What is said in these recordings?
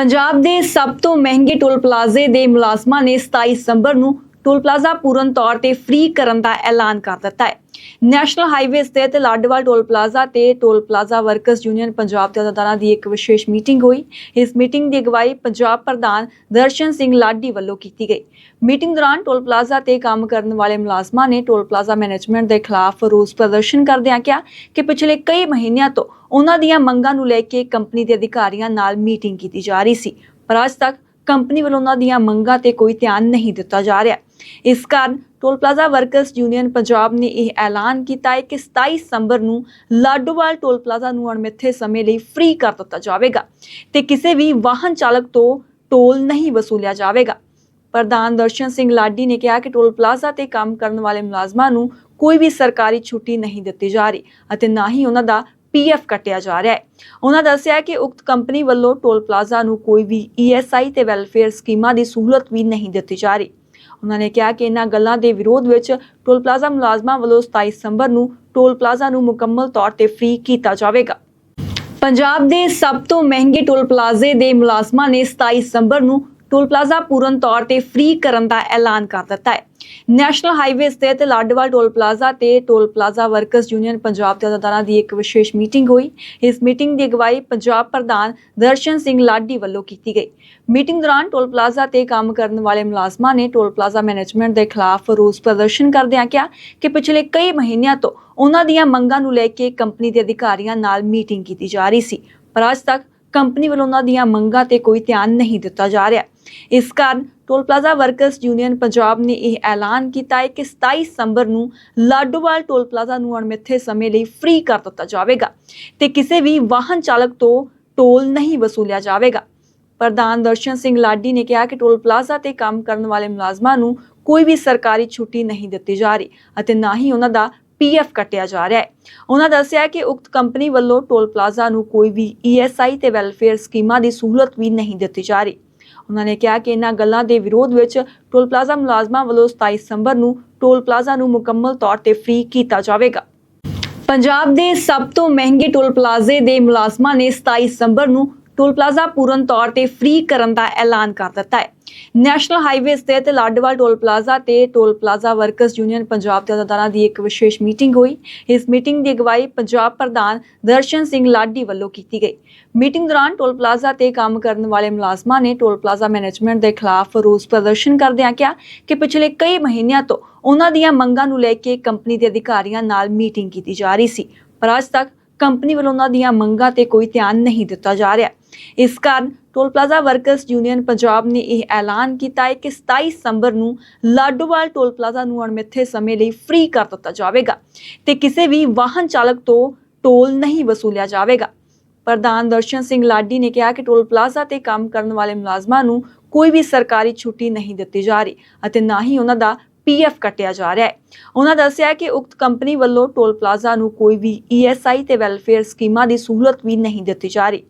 ਪੰਜਾਬ ਦੇ ਸਭ ਤੋਂ ਮਹਿੰਗੇ ਟੋਲ ਪਲਾਜ਼ੇ ਦੇ ਮੁਲਾਜ਼ਮਾਂ ਨੇ 27 ਦਸੰਬਰ ਨੂੰ ਟੋਲ ਪਲਾਜ਼ਾ ਪੂਰਨ ਤੌਰ ਤੇ ਫ੍ਰੀ ਕਰਨ ਦਾ ਐਲਾਨ ਕਰ ਦਿੱਤਾ ਹੈ। ਨੈਸ਼ਨਲ ਹਾਈਵੇ ਸਥਿਤ ਲਾਡਵਾਲ ਟੋਲ ਪਲਾਜ਼ਾ ਤੇ toll plaza workers union Punjab ਦੇ ਅਧਿਕਾਰੀਆਂ ਦੀ ਇੱਕ ਵਿਸ਼ੇਸ਼ ਮੀਟਿੰਗ ਹੋਈ। ਇਸ ਮੀਟਿੰਗ ਦੀ ਅਗਵਾਈ ਪੰਜਾਬ ਪ੍ਰਧਾਨ ਦਰਸ਼ਨ ਸਿੰਘ ਲਾਡੀ ਵੱਲੋਂ ਕੀਤੀ ਗਈ। ਮੀਟਿੰਗ ਦੌਰਾਨ ਟੋਲ ਪਲਾਜ਼ਾ ਤੇ ਕੰਮ ਕਰਨ ਵਾਲੇ ਮੁਲਾਜ਼ਮਾਂ ਨੇ ਟੋਲ ਪਲਾਜ਼ਾ ਮੈਨੇਜਮੈਂਟ ਦੇ ਖਿਲਾਫ ਰੋਸ ਪ੍ਰਦਰਸ਼ਨ ਕਰਦਿਆਂ ਕਿਹਾ ਕਿ ਪਿਛਲੇ ਕਈ ਮਹੀਨਿਆਂ ਤੋਂ ਉਹਨਾਂ ਦੀਆਂ ਮੰਗਾਂ ਨੂੰ ਲੈ ਕੇ ਕੰਪਨੀ ਦੇ ਅਧਿਕਾਰੀਆਂ ਨਾਲ ਮੀਟਿੰਗ ਕੀਤੀ ਜਾ ਰਹੀ ਸੀ, ਪਰ ਅੱਜ ਤੱਕ ਕੰਪਨੀ ਵੱਲੋਂ ਉਹਨਾਂ ਦੀਆਂ ਮੰਗਾਂ ਤੇ ਕੋਈ ਧਿਆਨ ਨਹੀਂ ਦਿੱਤਾ ਜਾ ਰਿਹਾ। ਇਸ ਕਾਰਨ toll plaza workers union Punjab ਨੇ ਇਹ ਐਲਾਨ ਕੀਤਾ ਹੈ ਕਿ 27 ਦਸੰਬਰ ਨੂੰ ਲਾਡੋਵਾਲ ਟੋਲ ਪਲਾਜ਼ਾ ਨੂੰ ਅਣਮਿੱਥੇ ਸਮੇਂ ਲਈ ਫ੍ਰੀ ਕਰ ਦਿੱਤਾ ਜਾਵੇਗਾ ਤੇ ਕਿਸੇ ਵੀ ਵਾਹਨ ਚਾਲਕ ਤੋਂ ਟੋਲ ਨਹੀਂ ਵਸੂਲਿਆ ਜਾਵੇਗਾ। ਪ੍ਰਧਾਨ ਦਰਸ਼ਨ ਸਿੰਘ ਲਾਡੀ ਨੇ ਕਿਹਾ ਕਿ ਟੋਲ ਪਲਾਜ਼ਾ ਤੇ ਕੰਮ ਕਰਨ ਵਾਲੇ ਮੁਲਾਜ਼ਮਾਂ ਨੂੰ ਕੋਈ ਵੀ ਸਰਕਾਰੀ ਛੁੱਟੀ ਨਹੀਂ ਦਿੱਤੀ ਜਾ ਰਹੀ ਅਤੇ ਨਾ ਹੀ ਉਹਨਾਂ ਦਾ ਪੀਐਫ ਕੱਟਿਆ ਜਾ ਰਿਹਾ ਹੈ। ਉਹਨਾਂ ਦੱਸਿਆ ਕਿ ਉਕਤ ਕੰਪਨੀ ਵੱਲੋਂ ਟੋਲ ਪਲਾਜ਼ਾ ਨੂੰ ਕੋਈ ਵੀ ਈਐਸਆਈ ਤੇ ਵੈਲਫੇਅਰ ਸਕੀਮਾਂ ਦੀ ਸਹੂਲਤ ਵੀ ਨਹੀਂ ਦਿੱਤੀ ਜਾ ਰਹੀ। ਉਹਨਾਂ ਨੇ ਕਿਹਾ ਕਿ ਇਹਨਾਂ ਗੱਲਾਂ ਦੇ ਵਿਰੋਧ ਵਿੱਚ ਟੋਲ ਪਲਾਜ਼ਾ ਮੁਲਾਜ਼ਮਾਂ ਵੱਲੋਂ 27 ਸਤੰਬਰ ਨੂੰ ਟੋਲ ਪਲਾਜ਼ਾ ਨੂੰ ਮੁਕੰਮਲ ਤੌਰ ਤੇ ਫ੍ਰੀ ਕੀਤਾ ਜਾਵੇਗਾ। ਪੰਜਾਬ ਦੇ ਸਭ ਤੋਂ ਮਹਿੰਗੇ ਟੋਲ ਪਲਾਜ਼ੇ ਦੇ ਮੁਲਾਜ਼ਮਾਂ ਨੇ 27 ਸਤੰਬਰ ਨੂੰ ਟੋਲ ਪਲਾਜ਼ਾ ਪੂਰਨ ਤੌਰ ਤੇ ਫ੍ਰੀ ਕਰਨ ਦਾ ਐਲਾਨ ਕਰ ਦਿੱਤਾ ਹੈ। ਨੈਸ਼ਨਲ ਹਾਈਵੇ ਸਥਿਤ ਲਾਡਵਾਲ ਟੋਲ ਪਲਾਜ਼ਾ ਤੇ toll plaza workers union Punjab ਦੇ ਅਧਿਕਾਰੀਆਂ ਦੀ ਇੱਕ ਵਿਸ਼ੇਸ਼ ਮੀਟਿੰਗ ਹੋਈ। ਇਸ ਮੀਟਿੰਗ ਦੀ ਅਗਵਾਈ ਪੰਜਾਬ ਪ੍ਰਧਾਨ ਦਰਸ਼ਨ ਸਿੰਘ ਲਾਡੀ ਵੱਲੋਂ ਕੀਤੀ ਗਈ। ਮੀਟਿੰਗ ਦੌਰਾਨ ਟੋਲ ਪਲਾਜ਼ਾ ਤੇ ਕੰਮ ਕਰਨ ਵਾਲੇ ਮੁਲਾਜ਼ਮਾਂ ਨੇ ਟੋਲ ਪਲਾਜ਼ਾ ਮੈਨੇਜਮੈਂਟ ਦੇ ਖਿਲਾਫ ਰੋਸ ਪ੍ਰਦਰਸ਼ਨ ਕਰਦਿਆਂ ਕਿਹਾ ਕਿ ਪਿਛਲੇ ਕਈ ਮਹੀਨਿਆਂ ਤੋਂ ਉਹਨਾਂ ਦੀਆਂ ਮੰਗਾਂ ਨੂੰ ਲੈ ਕੇ ਕੰਪਨੀ ਦੇ ਅਧਿਕਾਰੀਆਂ ਨਾਲ ਮੀਟਿੰਗ ਕੀਤੀ ਜਾ ਰਹੀ ਸੀ, ਪਰ ਅੱਜ ਤੱਕ ਕੰਪਨੀ ਵੱਲੋਂ ਉਹਨਾਂ ਦੀਆਂ ਮੰਗਾਂ ਤੇ ਕੋਈ ਧਿਆਨ ਨਹੀਂ ਦਿੱਤਾ ਜਾ ਰਿਹਾ। ਇਸ ਕਾਰਨ toll plaza workers union Punjab ਨੇ ਇਹ ਐਲਾਨ ਕੀਤਾ ਹੈ ਕਿ 27 ਦਸੰਬਰ ਨੂੰ ਲਾਡੋਵਾਲ ਟੋਲ ਪਲਾਜ਼ਾ ਨੂੰ ਅਣਮਿੱਥੇ ਸਮੇਂ ਲਈ ਫ੍ਰੀ ਕਰ ਦਿੱਤਾ ਜਾਵੇਗਾ ਤੇ ਕਿਸੇ ਵੀ ਵਾਹਨ ਚਾਲਕ ਤੋਂ ਟੋਲ ਨਹੀਂ ਵਸੂਲਿਆ ਜਾਵੇਗਾ। ਪ੍ਰਧਾਨ ਦਰਸ਼ਨ ਸਿੰਘ ਲਾਡੀ ਨੇ ਕਿਹਾ ਕਿ ਟੋਲ ਪਲਾਜ਼ਾ ਤੇ ਕੰਮ ਕਰਨ ਵਾਲੇ ਮੁਲਾਜ਼ਮਾਂ ਨੂੰ ਕੋਈ ਵੀ ਸਰਕਾਰੀ ਛੁੱਟੀ ਨਹੀਂ ਦਿੱਤੀ ਜਾ ਰਹੀ ਅਤੇ ਨਾ ਹੀ ਉਹਨਾਂ ਦਾ ਪੀਐਫ ਕੱਟਿਆ ਜਾ ਰਿਹਾ ਹੈ। ਉਹਨਾਂ ਦੱਸਿਆ ਕਿ ਉਕਤ ਕੰਪਨੀ ਵੱਲੋਂ ਟੋਲ ਪਲਾਜ਼ਾ ਨੂੰ ਕੋਈ ਵੀ ਈਐਸਆਈ ਤੇ ਵੈਲਫੇਅਰ ਸਕੀਮਾਂ ਦੀ ਸਹੂਲਤ ਵੀ ਨਹੀਂ ਦਿੱਤੀ ਜਾ ਰਹੀ। ਉਹਨਾਂ ਨੇ ਕਿਹਾ ਕਿ ਇਹਨਾਂ ਗੱਲਾਂ ਦੇ ਵਿਰੋਧ ਵਿੱਚ ਟੋਲ ਪਲਾਜ਼ਾ ਮੁਲਾਜ਼ਮਾਂ ਵੱਲੋਂ 27 ਦਸੰਬਰ ਨੂੰ ਟੋਲ ਪਲਾਜ਼ਾ ਨੂੰ ਮੁਕੰਮਲ ਤੌਰ ਤੇ ਫ੍ਰੀ ਕੀਤਾ ਜਾਵੇਗਾ। ਪੰਜਾਬ ਦੇ ਸਭ ਤੋਂ ਮਹਿੰਗੇ ਟੋਲ ਪਲਾਜ਼ੇ ਦੇ ਮੁਲਾਜ਼ਮਾਂ ਨੇ 27 ਦਸੰਬਰ ਨੂੰ ਟੋਲ ਪਲਾਜ਼ਾ ਪੂਰਨ ਤੌਰ ਤੇ ਫ੍ਰੀ ਕਰਨ ਦਾ ਐਲਾਨ ਕਰ ਦਿੱਤਾ ਹੈ। ਨੈਸ਼ਨਲ ਹਾਈਵੇ ਸਥਿਤ ਲਾਡਵਾਲ ਟੋਲ ਪਲਾਜ਼ਾ ਤੇ toll plaza workers union Punjab ਦੇ ਅਧਿਕਾਰੀਆਂ ਦੀ ਇੱਕ ਵਿਸ਼ੇਸ਼ ਮੀਟਿੰਗ ਹੋਈ। ਇਸ ਮੀਟਿੰਗ ਦੀ ਅਗਵਾਈ ਪੰਜਾਬ ਪ੍ਰਧਾਨ ਦਰਸ਼ਨ ਸਿੰਘ ਲਾਡੀ ਵੱਲੋਂ ਕੀਤੀ ਗਈ। ਮੀਟਿੰਗ ਦੌਰਾਨ ਟੋਲ ਪਲਾਜ਼ਾ ਤੇ ਕੰਮ ਕਰਨ ਵਾਲੇ ਮੁਲਾਜ਼ਮਾਂ ਨੇ ਟੋਲ ਪਲਾਜ਼ਾ ਮੈਨੇਜਮੈਂਟ ਦੇ ਖਿਲਾਫ ਰੋਸ ਪ੍ਰਦਰਸ਼ਨ ਕਰਦਿਆਂ ਕਿਹਾ ਕਿ ਪਿਛਲੇ ਕਈ ਮਹੀਨਿਆਂ ਤੋਂ ਉਹਨਾਂ ਦੀਆਂ ਮੰਗਾਂ ਨੂੰ ਲੈ ਕੇ ਕੰਪਨੀ ਦੇ ਅਧਿਕਾਰੀਆਂ ਨਾਲ ਮੀਟਿੰਗ ਕੀਤੀ ਜਾ ਰਹੀ ਸੀ, ਪਰ ਅੱਜ ਤੱਕ ਕੰਪਨੀ ਵੱਲੋਂ ਉਹਨਾਂ ਦੀਆਂ ਮੰਗਾਂ ਤੇ ਕੋਈ ਧਿਆਨ ਨਹੀਂ ਦਿੱਤਾ ਜਾ ਰਿਹਾ। ਇਸ ਕਾਰਨ toll plaza workers union Punjab ਨੇ ਇਹ ਐਲਾਨ ਕੀਤਾ ਹੈ ਕਿ 27 ਦਸੰਬਰ ਨੂੰ ਲਾਡੋਵਾਲ ਟੋਲ ਪਲਾਜ਼ਾ ਨੂੰ ਅਣਮਿੱਥੇ ਸਮੇਂ ਲਈ ਫ੍ਰੀ ਕਰ ਦਿੱਤਾ ਜਾਵੇਗਾ ਤੇ ਕਿਸੇ ਵੀ ਵਾਹਨ ਚਾਲਕ ਤੋਂ ਟੋਲ ਨਹੀਂ ਵਸੂਲਿਆ ਜਾਵੇਗਾ। ਪ੍ਰਧਾਨ ਦਰਸ਼ਨ ਸਿੰਘ ਲਾਡੀ ਨੇ ਕਿਹਾ ਕਿ ਟੋਲ ਪਲਾਜ਼ਾ ਤੇ ਕੰਮ ਕਰਨ ਵਾਲੇ ਮੁਲਾਜ਼ਮਾਂ ਨੂੰ ਕੋਈ ਵੀ ਸਰਕਾਰੀ ਛੁੱਟੀ ਨਹੀਂ ਦਿੱਤੀ ਜਾ ਰਹੀ ਅਤੇ ਨਾ ਹੀ ਉਹਨਾਂ ਦਾ ਪੀਐਫ ਕੱਟਿਆ ਜਾ ਰਿਹਾ ਹੈ। ਉਹਨਾਂ ਦੱਸਿਆ ਕਿ ਉਕਤ ਕੰਪਨੀ ਵੱਲੋਂ ਟੋਲ ਪਲਾਜ਼ਾ ਨੂੰ ਕੋਈ ਵੀ ਈਐਸਆਈ ਤੇ ਵੈਲਫੇਅਰ ਸਕੀਮਾਂ ਦੀ ਸਹੂਲਤ ਵੀ ਨਹੀਂ ਦਿੱਤੀ ਜਾ ਰਹੀ।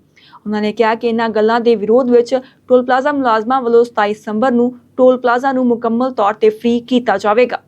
ਉਹਨਾਂ ਨੇ ਕਿਹਾ ਕਿ ਇਹਨਾਂ ਗੱਲਾਂ ਦੇ ਵਿਰੋਧ ਵਿੱਚ ਟੋਲ ਪਲਾਜ਼ਾ ਮੁਲਾਜ਼ਮਾਂ ਵੱਲੋਂ 27 ਦਸੰਬਰ ਨੂੰ ਟੋਲ ਪਲਾਜ਼ਾ ਨੂੰ ਮੁਕੰਮਲ ਤੌਰ ਤੇ ਫ੍ਰੀ ਕੀਤਾ ਜਾਵੇਗਾ।